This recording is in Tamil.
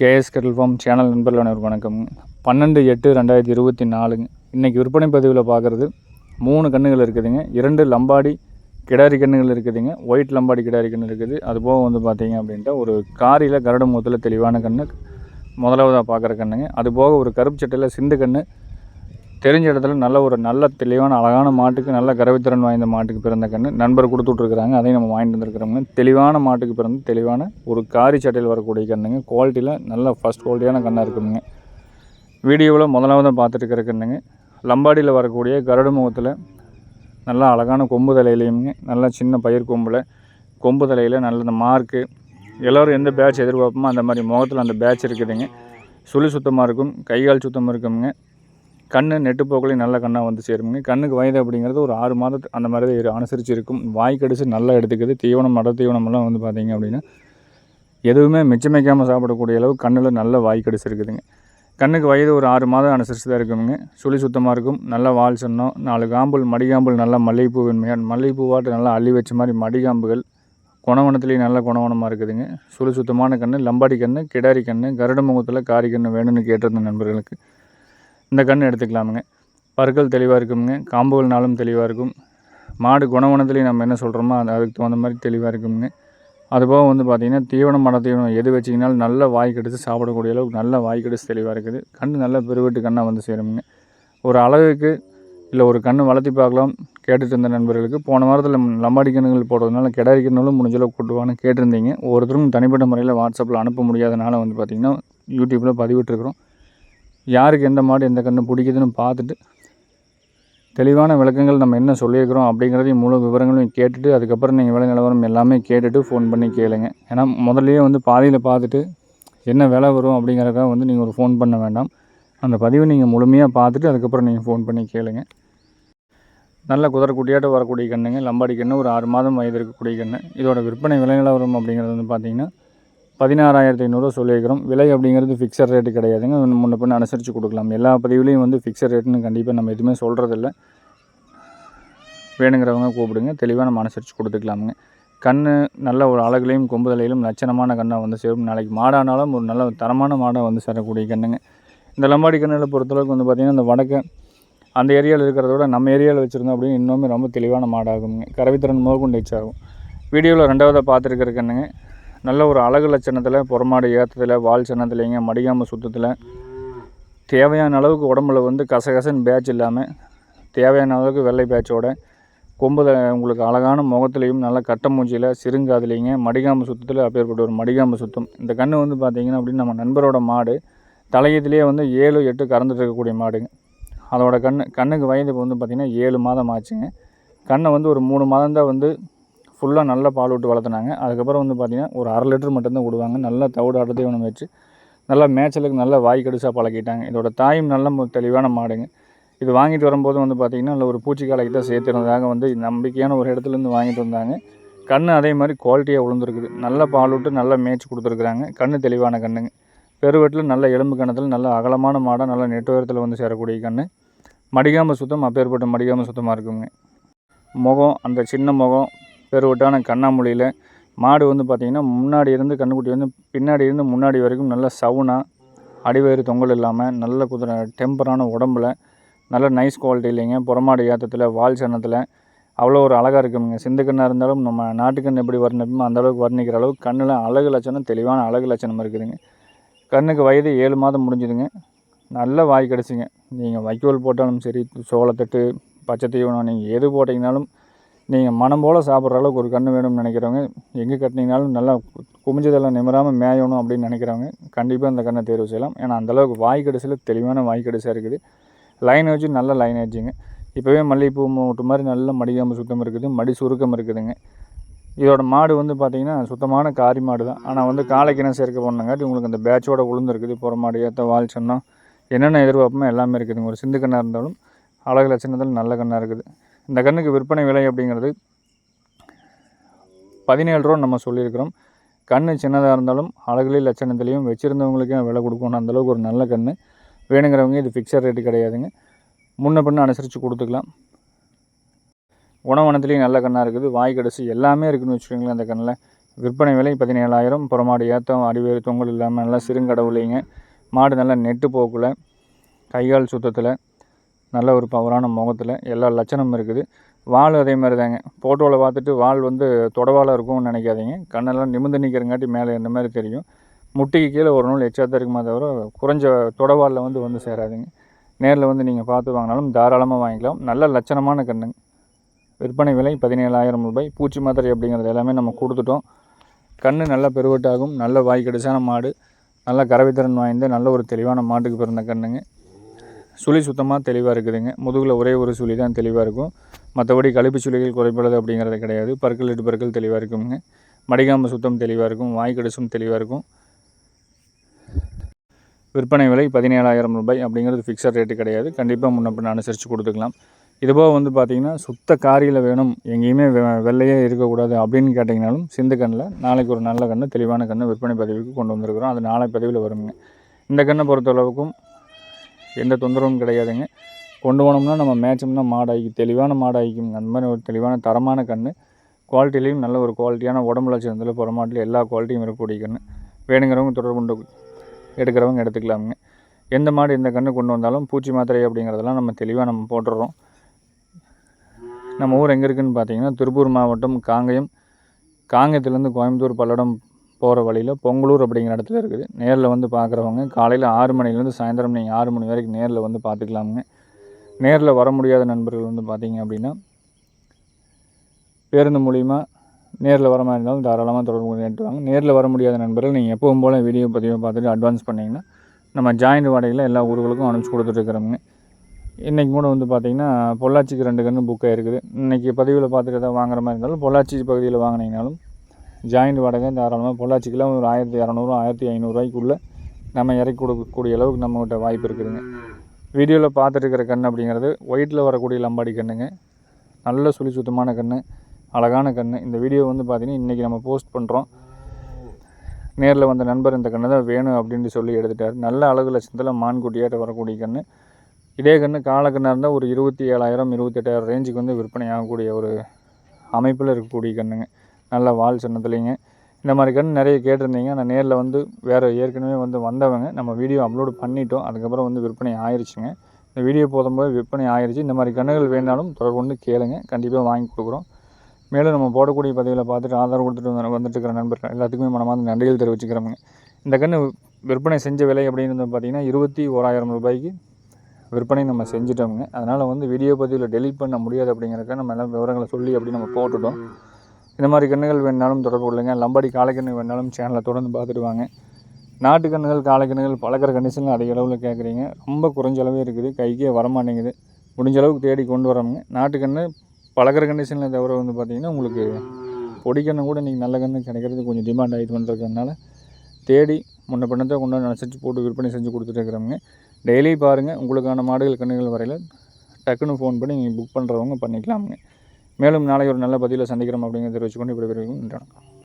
கேஎஸ் கெட்டில் ஃபார்ம் சேனல் நண்பர்கள் அனைவருக்கும் வணக்கம். பன்னெண்டு எட்டு ரெண்டாயிரத்தி இருபத்தி நாலுங்க இன்றைக்கி விற்பனை பதிவில் பார்க்குறது மூணு கன்றுகள் இருக்குதுங்க. இரண்டு லம்பாடி கிடாரி கன்றுகள் இருக்குதுங்க. ஒயிட் லம்பாடி கிடாரி கன்று இருக்குது. அதுபோக வந்து பார்த்தீங்க அப்படின்ட்டு ஒரு காரியில் கருட மூத்தில் தெளிவான கன்று முதலாவதாக பார்க்குற கன்றுங்க அதுபோக ஒரு கருப்பு சட்டையில் சிந்து கன்று தெரிஞ்ச இடத்துல நல்ல ஒரு நல்ல தெளிவான அழகான மாட்டுக்கு நல்ல கரவித்திறன் வாய்ந்த மாட்டுக்கு பிறந்த கன்று நண்பர் கொடுத்துட்ருக்குறாங்க அதையும் நம்ம வாங்கிட்டு வந்துருக்கிறோங்க தெளிவான மாட்டுக்கு பிறந்து தெளிவான ஒரு காரி சட்டையில் வரக்கூடிய கண்ணுங்க. குவாலிட்டியில் நல்ல ஃபஸ்ட் குவாலிட்டியான கண்ணாக இருக்குதுங்க வீடியோவில் முதலாவதாக பார்த்துட்டு இருக்கிற கண்ணுங்க. லம்பாடியில் வரக்கூடிய கரடு முகத்தில் நல்லா அழகான கொம்பு தலையிலையுங்க நல்லா சின்ன பயிர் கொம்பில் கொம்பு தலையில் நல்ல இந்த மார்க்கு எல்லோரும் எந்த பேட்ச் எதிர்பார்ப்போமோ அந்த மாதிரி முகத்தில் அந்த பேட்ச் இருக்குதுங்க. சுழி சுத்தமாக இருக்கும். கைகால் சுத்தமாக இருக்குங்க கண் நெட்டுப்போக்களையும் நல்ல கண்ணாக வந்து சேருங்க கண்ணுக்கு வயது அப்படிங்கிறது ஒரு ஆறு மாதத்து அந்த மாதிரி தான் அனுசரித்து இருக்கும் வாய் கடிச்சு நல்லா எடுத்துக்குது. தீவனம் மட தீவனமெல்லாம் வந்து பார்த்திங்க அப்படின்னா எதுவுமே மிச்சமைக்காமல் சாப்பிடக்கூடிய அளவு கண்ணில் நல்ல வாய் கடிச்சு இருக்குதுங்க. கண்ணுக்கு வயது ஒரு ஆறு மாதம் அனுசரித்து தான் இருக்குங்க. சுழி சுத்தமாக இருக்கும். நல்லா வால் சொன்னோம் நாலு காம்புல் மடிகாம்புல் நல்லா மல்லிகைப்பூ வெண்மையாக மல்லிகைப்பூவாட்டு நல்லா அள்ளி வச்ச மாதிரி மடிகாம்புகள் குணவனத்துலேயும் நல்ல குணவனமாக இருக்குதுங்க. சுழி சுத்தமான கன்று லம்பாடி கன்று கிடாரி கன்று கருட முகத்தில் காரி கன்று வேணும்னு கேட்டிருந்த நண்பர்களுக்கு இந்த கன்று எடுத்துக்கலாமுங்க. பற்கள் தெளிவாக இருக்குங்க காம்புகள்னாலும் தெளிவாக இருக்கும். மாடு குணவனத்துலேயும் நம்ம என்ன சொல்கிறோமோ அது அதுக்கு தகுந்த மாதிரி தெளிவாக இருக்குங்க அதுபோக வந்து பார்த்திங்கன்னா தீவனம் மன தீவனம் எது வச்சிங்கனாலும் நல்ல வாய் கடிச்சு சாப்பிடக்கூடிய அளவுக்கு நல்ல வாய் கடிச்சு தெளிவாக இருக்குது. கண் நல்ல பெருவெட்டு கண்ணாக வந்து சேருங்க ஒரு அளவுக்கு இல்லை ஒரு கன்று வளர்த்தி பார்க்கலாம் கேட்டுட்டு இருந்த நண்பர்களுக்கு போன வாரத்தில் லம்பாடி கன்றுகள் போடுறதுனால கிடாரி கன்றுகளும் முடிஞ்ச கூட்டுவான்னு கேட்டிருந்தீங்க. ஒருத்தரும் தனிப்பட்ட முறையில் வாட்ஸ்அப்பில் அனுப்ப முடியாதனால வந்து பார்த்திங்கன்னா யூடியூப்பில் பதிவிட்டுருக்குறோம். யாருக்கு எந்த மாடு எந்த கன்று பிடிக்குதுன்னு பார்த்துட்டு தெளிவான விளக்கங்கள் நம்ம என்ன சொல்லியிருக்கிறோம் அப்படிங்கிறதையும் முழு விவரங்களையும் கேட்டுட்டு அதுக்கப்புறம் நீங்கள் விலை நிலவரம் எல்லாமே கேட்டுட்டு ஃபோன் பண்ணி கேளுங்க. ஏன்னா முதல்லையே வந்து பாதியில் பார்த்துட்டு என்ன விலை வரும் அப்படிங்கிறக்காக வந்து நீங்கள் ஒரு ஃபோன் பண்ண வேண்டாம். அந்த பதிவை நீங்கள் முழுமையாக பார்த்துட்டு அதுக்கப்புறம் நீங்கள் ஃபோன் பண்ணி கேளுங்க. நல்ல குதிரைக்குட்டியாட்ட வரக்கூடிய கண்ணுங்க. லம்பாடி கன்று ஒரு ஆறு மாதம் வயது இருக்கக்கூடிய கன்று இதோட விற்பனை விலை நிலவரம் அப்படிங்கிறது வந்து பார்த்தீங்கன்னா பதினாறாயிரத்தி ஐநூறுரூவா சொல்லியிருக்கிறோம். விலை அப்படிங்கிறது ஃபிக்ஸட் ரேட்டு கிடையாதுங்க. முன்ன பின்ன அனுசரித்து கொடுக்கலாம். எல்லா பதிவுலையும் வந்து ஃபிக்ஸட் ரேட்டுன்னு கண்டிப்பாக நம்ம எதுவுமே சொல்கிறதில்ல வேணுங்கிறவங்க கூப்பிடுங்க. தெளிவாக நம்ம அனுசரித்து கொடுத்துக்கலாமுங்க. கண் நல்ல ஒரு அழகுலையும் கொம்புதலையிலும் லட்சணமான கண்ணாக வந்து சேரும். நாளைக்கு மாடானாலும் ஒரு நல்ல தரமான மாடாக வந்து சேரக்கூடிய கண்ணுங்க. இந்த லம்பாடி கண்ணில் பொறுத்தளவுக்கு வந்து பார்த்திங்கன்னா இந்த வடக்க அந்த ஏரியாவில் இருக்கிறத விட நம்ம ஏரியாவில் வச்சுருந்தோம் அப்படின்னு இன்னுமே ரொம்ப தெளிவான மாடாகுங்க. கரவித்திறன் முதற்கொண்டு ஆகும் வீடியோவில் ரெண்டாவதாக பார்த்துருக்கிற கண்ணுங்க. நல்ல ஒரு அழகு லட்சணத்தில் புறமாடு ஏற்றத்தில் வால் சின்னத்துலேங்க மடியாமல் சுத்தத்தில் தேவையான அளவுக்கு உடம்புல வந்து கசகசன்னு பேட்ச் இல்லாமல் தேவையான அளவுக்கு வெள்ளை பேட்சோட கொம்புல உங்களுக்கு அழகான முகத்துலேயும் நல்ல கட்ட மூஞ்சியில் சிறுங்காதுலேங்க மடிகாம்பு சுத்தத்தில் அப்பேற்பட்ட ஒரு மடிகாம்பு சுத்தம். இந்த கன்று வந்து பார்த்தீங்கன்னா அப்படின்னு நம்ம நண்பரோட மாடு தலையத்திலேயே வந்து ஏழு எட்டு கறந்துட்டு இருக்கக்கூடிய மாடுங்க. அதோட கண்ணு கண்ணுக்கு வயது இப்போ வந்து பார்த்திங்கன்னா ஏழு மாதம் ஆச்சுங்க. கண்ணை வந்து ஒரு மூணு மாதம் தான் வந்து ஃபுல்லாக நல்லா பால் விட்டு வளர்த்துனாங்க. அதுக்கப்புறம் வந்து பார்த்திங்கன்னா ஒரு அரை லிட்டர் மட்டும்தான் விடுவாங்க நல்லா தவிடு அடத்தையும் ஒன்று வச்சு நல்லா மேய்ச்சலுக்கு நல்லா வாய் கடிசாக பழக்கிட்டாங்க. இதோட தாயும் நல்ல தெளிவான மாடுங்க. இது வாங்கிட்டு வரும்போது வந்து பார்த்திங்கன்னா இல்லை ஒரு பூச்சிக்காலைக்கு தான் சேர்த்துருந்ததாக வந்து நம்பிக்கையான ஒரு இடத்துலேருந்து வாங்கிட்டு வந்தாங்க. கண் அதே மாதிரி குவாலிட்டியாக விழுந்துருக்குது நல்ல பால் விட்டு நல்லா மேய்ச்சி கொடுத்துருக்குறாங்க. கண் தெளிவான கண்ணுங்க. பெருவெட்டில் நல்ல எலும்பு கணத்தில் நல்ல அகலமான மாடாக நல்ல நெட்டு உயரத்தில் வந்து சேரக்கூடிய கண் மடிகாம சுத்தம் அப்பேற்பட்ட மடிகாம சுத்தமாக இருக்குங்க. முகம் அந்த சின்ன முகம் பெருவட்டான கண்ணாமொழியில் மாடு வந்து பார்த்திங்கன்னா முன்னாடி இருந்து கண்ணுக்குட்டி வந்து பின்னாடி இருந்து முன்னாடி வரைக்கும் நல்ல சவுனாக அடிவயிறு தொங்கல் இல்லாமல் நல்ல குதிரை டெம்பரான உடம்புல நல்ல நைஸ் குவாலிட்டி இல்லைங்க. புறமாடு ஏற்றத்தில் வால் சன்னத்தில் அவ்வளோ ஒரு அழகாக இருக்குங்க. சிந்துக்கண்ணாக இருந்தாலும் நம்ம நாட்டுக்கண் எப்படி வர்ணிப்போமோ அந்த அளவுக்கு வர்ணிக்கிற அளவுக்கு கண்ணில் அழகு லட்சணம் தெளிவான அழகு லட்சணம் இருக்குதுங்க. கண்ணுக்கு வயது ஏழு மாதம் முடிஞ்சுதுங்க. நல்ல வாய் கிடச்சிங்க. நீங்கள் வைக்கோல் போட்டாலும் சரி சோளத்தட்டு பச்சை தீவனம் நீங்கள் எது போட்டிங்கனாலும் நீங்கள் மனம் போல் சாப்பிட்ற அளவுக்கு ஒரு கன்று வேணும்னு நினைக்கிறவங்க எங்கே கட்டினீங்கனாலும் நல்லா குமிஞ்சதெல்லாம் நிமிராமல் மேயணும் அப்படின்னு நினைக்கிறவங்க கண்டிப்பாக அந்த கண்ணை தேர்வு செய்யலாம். ஏன்னா அந்தளவுக்கு வாய்க்கடைசியில் தெளிவான வாய் இருக்குது. லைன் வச்சு நல்ல லைன் ஆச்சுங்க இப்போவே மல்லிகைப்பூ மூட்டு மாதிரி நல்ல மடிகாம்பு சுத்தம் இருக்குது மடி சுருக்கம் இருக்குதுங்க. இதோட மாடு வந்து பார்த்திங்கன்னா சுத்தமான காரி மாடு தான். ஆனால் வந்து காலைக்கிணை சேர்க்க போனங்காட்டி உங்களுக்கு அந்த பேட்சோட உளுந்துருக்குது புற மாடு ஏற்ற வால் சொன்னோம் என்னென்ன எதிர்பார்ப்புமோ எல்லாமே இருக்குதுங்க. ஒரு சிந்து கண்ணாக இருந்தாலும் அழகு லட்சணத்தில் நல்ல கண்ணாக இருக்குது. இந்த கன்றுக்கு விற்பனை விலை அப்படிங்கிறது பதினேழு ரூபா நம்ம சொல்லியிருக்கிறோம். கண் சின்னதாக இருந்தாலும் அழகுலேயும் லட்சணத்துலேயும் வச்சுருந்தவங்களுக்கும் விலை கொடுக்கணும் அந்தளவுக்கு ஒரு நல்ல கண் வேணுங்கிறவங்க இது ஃபிக்ஸட் ரேட்டு கிடையாதுங்க. முன்ன பின்ன அனுசரித்து கொடுத்துக்கலாம். உணவனத்துலேயும் நல்ல கண்ணாக இருக்குது. வாய் கடைசி எல்லாமே இருக்குதுன்னு வச்சுக்கோங்களேன் அந்த கண்ணில். விற்பனை விலை பதினேழாயிரம். புறமாடு ஏற்றம் அடிவேறு தொங்கல் இல்லாமல் நல்லா சிறுங்கடவுலைங்க மாடு நல்லா நெட்டு போக்கில் கைகால் சுத்தத்தில். நல்ல ஒரு பவரான முகத்தில் எல்லா லட்சணமும் இருக்குது. வால் அதே மாதிரி தாங்க ஃபோட்டோவில் பார்த்துட்டு வால் வந்து தொடவாலாக இருக்கும்னு நினைக்காதீங்க. கண்ணெல்லாம் நிமிர்ந்து நிற்கிறங்காட்டி மேலே இந்த மாதிரி தெரியும். முட்டிக்கு கீழே ஒரு நூல் எச்சா தான் இருக்குமா தவிர குறைஞ்ச தொடவாலில் வந்து வந்து சேராதுங்க. நேரில் வந்து நீங்கள் பார்த்து வாங்கினாலும் தாராளமாக வாங்கிக்கலாம். நல்ல லட்சணமான கண்ணுங்க. விற்பனை விலை பதினேழாயிரம் ரூபாய். பூச்சி மாத்திரை அப்படிங்கிறது எல்லாமே நம்ம கொடுத்துட்டோம். கண் நல்ல பெருவட்டாகும். நல்ல வாய் கடிசான மாடு. நல்ல கரவித்திறன் வாய்ந்த நல்ல ஒரு தெளிவான மாட்டுக்கு பிறந்த கண்ணுங்க. சுழி சுத்தமாக தெளிவாக இருக்குதுங்க. முதுகில் ஒரே ஒரு சுழி தான் தெளிவாக இருக்கும். மற்றபடி கழிப்பு சுழிகள் குறைபடுது அப்படிங்கிறது கிடையாது. பற்கள் எட்டு பற்கள் தெளிவாக இருக்குங்க. மடிகாம்பு சுத்தம் தெளிவாக இருக்கும். வாய்க்கடிசும் தெளிவாக இருக்கும். விற்பனை விலை பதினேழாயிரம் ரூபாய் அப்படிங்கிறது ஃபிக்ஸட் ரேட்டு கிடையாது. கண்டிப்பாக முன்ன பின்ன அனுசரித்து கொடுத்துக்கலாம். இதுபோக வந்து பார்த்திங்கன்னா சுத்த காரியில் வேணும். எங்கேயுமே வெ- வெள்ளையே இருக்கக்கூடாது அப்படின்னு கேட்டிங்கனாலும் சிந்து கண்ணில் நாளைக்கு ஒரு நல்ல கன்று தெளிவான கன்று விற்பனை பதிவுக்கு கொண்டு வந்திருக்கிறோம். அது நாளை பதிவில் வருங்க. இந்த கண்ணை பொறுத்தளவுக்கும் எந்த தொந்தரவும் கிடையாதுங்க. கொண்டு போனோம்னா நம்ம மேட்சம்னா மாடாகி தெளிவான மாடாகிக்கும். அந்த மாதிரி ஒரு தெளிவான தரமான கன்று குவாலிட்டிலையும் நல்ல ஒரு குவாலிட்டியான உடம்புல சேர்ந்ததில் புறமாட்டில் எல்லா குவாலிட்டியும் இருக்கக்கூடிய கன்று வேணுங்கிறவங்க தொடர்பு கொண்டு எடுக்கிறவங்க எடுத்துக்கலாமுங்க. எந்த மாடு எந்த கன்று கொண்டு வந்தாலும் பூச்சி மாத்திரை அப்படிங்கிறதெல்லாம் நம்ம தெளிவாக நம்ம போட்டுடுறோம் நம்ம ஊர் எங்கே இருக்குதுன்னு பார்த்தீங்கன்னா திருப்பூர் மாவட்டம் காங்கயம். காங்கயத்துலேருந்து கோயம்புத்தூர் பல்லடம் போகிற வழியில் பொங்கலூர் அப்படிங்கிற இடத்துல இருக்குது. நேரில் வந்து பார்க்குறவங்க காலையில் ஆறு மணிலேருந்து சாயந்தரம் நீங்கள் ஆறு மணி வரைக்கும் நேரில் வந்து பார்த்துக்கலாமுங்க நேரில் வர முடியாத நண்பர்கள் வந்து பார்த்தீங்க அப்படின்னா பேருந்து மூலிமா நேரில் வர மாதிரி இருந்தாலும் தாராளமாக தொடர்பு கொண்டு நேரில் வர முடியாத நண்பர்கள் நீங்கள் எப்பவும் போல் வீடியோ பதிவை பார்த்துட்டு அட்வான்ஸ் பண்ணிங்கன்னா நம்ம ஜாயிண்ட் வாடகையில் எல்லா ஊர்களுக்கும் அனுப்பிச்சி கொடுத்துட்ருக்குறோங்க இன்றைக்கி கூட வந்து பார்த்திங்கன்னா பொள்ளாச்சிக்கு ரெண்டு கன்று புக் இருக்குது இன்றைக்கி பதிவில் பார்த்துட்டு எதாவது வாங்குற மாதிரி இருந்தாலும் பொள்ளாச்சி பகுதியில் வாங்கினீங்கனாலும் ஜாயிண்ட் வாடகை தாராளமாக பொள்ளாச்சிக்கெலாம் ஒரு ஆயிரத்தி இரநூறு ஆயிரத்தி ஐநூறுரூவாய்க்குள்ளே நம்ம இறக்கி கொடுக்கக்கூடிய அளவுக்கு நம்மகிட்ட வாய்ப்பு இருக்குதுங்க. வீடியோவில் பார்த்துட்டு கண் கன்று அப்படிங்கிறது ஒயிட்டில் வரக்கூடிய லம்பாடி கன்றுங்க நல்ல சுழி சுத்தமான கன்று அழகான கன்று இந்த வீடியோ வந்து பார்த்திங்கன்னா இன்றைக்கி நம்ம போஸ்ட் பண்ணுறோம் நேரில் வந்த நண்பர் இந்த கன்று தான் வேணும் அப்படின்னு சொல்லி எடுத்துட்டார். நல்ல அழகு லட்சத்தில் மான்குட்டியாட்ட வரக்கூடிய கன்று இதே கன்று காலக்கண்ணாக இருந்தால் ஒரு இருபத்தி ஏழாயிரம் இருபத்தெட்டாயிரம் ரேஞ்சுக்கு வந்து விற்பனை ஆகக்கூடிய ஒரு அமைப்பில் இருக்கக்கூடிய கன்றுங்க நல்ல வால் சின்னத்துலேங்க இந்த மாதிரி கன்று நிறைய கேட்டிருந்தீங்க. நான் நேரில் வந்து வேறு ஏற்கனவே வந்து வந்தவங்க நம்ம வீடியோ அப்லோடு பண்ணிட்டோம். அதுக்கப்புறம் வந்து விற்பனை ஆயிடுச்சுங்க இந்த வீடியோ போதும்போது விற்பனை ஆயிடுச்சு இந்த மாதிரி கன்றுகள் வேணாலும் தொடர்பு கொண்டு கேளுங்க. கண்டிப்பாக வாங்கி கொடுக்குறோம். மேலும் நம்ம போடக்கூடிய பதிவில் பார்த்துட்டு ஆதார் கொடுத்துட்டு வந்து வந்துட்டு இருக்கிற நண்பர்கள் எல்லாத்துக்குமே மனமார்ந்த நன்றிகள் தெரிவிச்சுக்கிறோங்க. இந்த கன்று விற்பனை செஞ்ச விலை அப்படின்னு வந்து பார்த்திங்கன்னா இருபத்தி ஓராயிரம் ரூபாய்க்கு விற்பனை நம்ம செஞ்சுட்டோமுங்க. அதனால் வந்து வீடியோ பதிவில் டெலீட் பண்ண முடியாது அப்படிங்கிறக்க நம்ம எல்லாம் விவரங்களை சொல்லி அப்படி நம்ம போட்டுட்டோம். இந்த மாதிரி கன்றுகள் வேணாலும் தொடர்பு கொள்ளுங்க. லம்பாடி காளைக்கன்று வேணாலும் சேனலை தொடர்ந்து பார்த்துடுவாங்க நாட்டு கன்றுகள் காளைக்கன்றுகள் பழக்கிற கண்டிஷனில் அதிக அளவில் கேட்குறீங்க ரொம்ப குறைஞ்ச அளவே இருக்குது. கைக்கே வரமாட்டேங்குது. முடிஞ்ச அளவுக்கு தேடி கொண்டு வரோங்க நாட்டுக்கன்று பழக்கிற கண்டிஷனில் தவிர வந்து பார்த்திங்கன்னா உங்களுக்கு பொடிக்கன்று கூட இன்றைக்கி நல்ல கன்று கிடைக்கிறது கொஞ்சம் டிமாண்ட் ஆகிட்டு பண்ணுறதுனால தேடி முன்ன பின்னத்தை கொண்டு வந்து போட்டு விற்பனை செஞ்சு கொடுத்துட்டுருக்குறவங்க டெய்லி பாருங்கள் உங்களுக்கான மாடுகள் கன்றுகள் வரையில் டக்குன்னு ஃபோன் பண்ணி நீங்கள் புக் பண்ணுறவங்க பண்ணிக்கலாமுங்க. மேலும் நாளை ஒரு நல்ல பதிவில் சந்திக்கிறோம் அப்படிங்கிறத தெரிவிச்சுக்கொண்டு இப்படி வரைக்கும் நன்றி